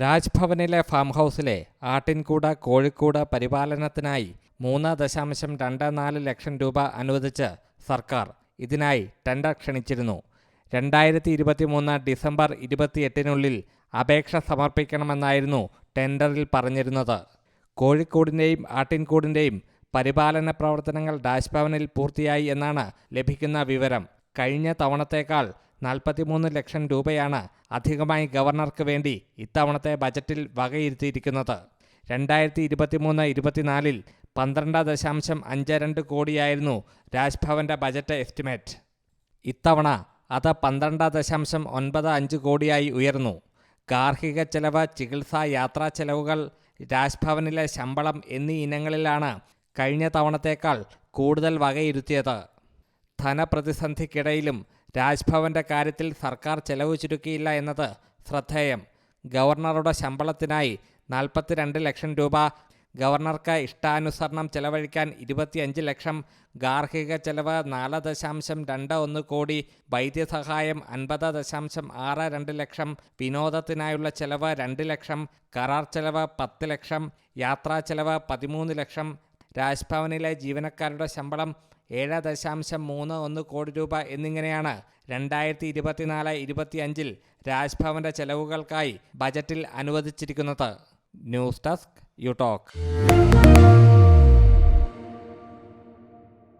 രാജ്ഭവനിലെ farm ഹൗസിലെ ആട്ടിൻകൂട കോഴിക്കൂട് പരിപാലനത്തിനായി മൂന്ന് ദശാംശം രണ്ട് നാല് ലക്ഷം രൂപ അനുവദിച്ച് സർക്കാർ ഇതിനായി ടെൻഡർ ക്ഷണിച്ചിരുന്നു. രണ്ടായിരത്തി ഇരുപത്തിമൂന്ന് ഡിസംബർ ഇരുപത്തിയെട്ടിനുള്ളിൽ അപേക്ഷ സമർപ്പിക്കണമെന്നായിരുന്നു ടെൻഡറിൽ പറഞ്ഞിരുന്നത്. കോഴിക്കോടിന്റെയും ആട്ടിൻകൂടിന്റെയും പരിപാലന പ്രവർത്തനങ്ങൾ രാജ്ഭവനിൽ പൂർത്തിയായി എന്നാണ് ലഭിക്കുന്ന വിവരം. കഴിഞ്ഞ തവണത്തേക്കാൾ നാൽപ്പത്തിമൂന്ന് ലക്ഷം രൂപയാണ് അധികമായി ഗവർണർക്ക് വേണ്ടി ഇത്തവണത്തെ ബജറ്റിൽ വകയിരുത്തിയിരിക്കുന്നത്. രണ്ടായിരത്തി ഇരുപത്തിമൂന്ന് ഇരുപത്തിനാലിൽ പന്ത്രണ്ട് ദശാംശം അഞ്ച് രണ്ട് കോടിയായിരുന്നു രാജ്ഭവന്റെ ബജറ്റ് എസ്റ്റിമേറ്റ്. ഇത്തവണ അത് പന്ത്രണ്ട് ദശാംശം ഒൻപത് അഞ്ച് കോടിയായി ഉയർന്നു. ഗാർഹിക ചെലവ് ചികിത്സാ യാത്രാ ചെലവുകൾ രാജ്ഭവനിലെ ശമ്പളം എന്നീ ഇനങ്ങളിലാണ് കഴിഞ്ഞ തവണത്തേക്കാൾ കൂടുതൽ വകയിരുത്തിയത്. ധനപ്രതിസന്ധിക്കിടയിലും രാജ്ഭവന്റെ കാര്യത്തിൽ സർക്കാർ ചെലവ് ചുരുക്കിയില്ല എന്നത് ശ്രദ്ധേയം. ഗവർണറുടെ ശമ്പളത്തിനായി നാൽപ്പത്തിരണ്ട് ലക്ഷം രൂപ ഗവർണർക്ക് ഇഷ്ടാനുസരണം ചെലവഴിക്കാൻ ഇരുപത്തിയഞ്ച് ലക്ഷം ഗാർഹിക ചെലവ് നാല് ദശാംശം രണ്ട് ഒന്ന് കോടി വൈദ്യസഹായം അൻപത് ദശാംശം ആറ് രണ്ട് ലക്ഷം വിനോദത്തിനായുള്ള ചെലവ് രണ്ട് ലക്ഷം കരാർ ചെലവ് പത്ത് ലക്ഷം യാത്രാ ചെലവ് പതിമൂന്ന് ലക്ഷം രാജ്ഭവനിലെ ജീവനക്കാരുടെ ശമ്പളം ഏഴ് ദശാംശം മൂന്ന് ഒന്ന് കോടി രൂപ എന്നിങ്ങനെയാണ് രണ്ടായിരത്തി ഇരുപത്തിനാല് ഇരുപത്തിയഞ്ചിൽ രാജ്ഭവന്റെ ചെലവുകൾക്കായി ബജറ്റിൽ അനുവദിച്ചിരിക്കുന്നത്. News desk you talk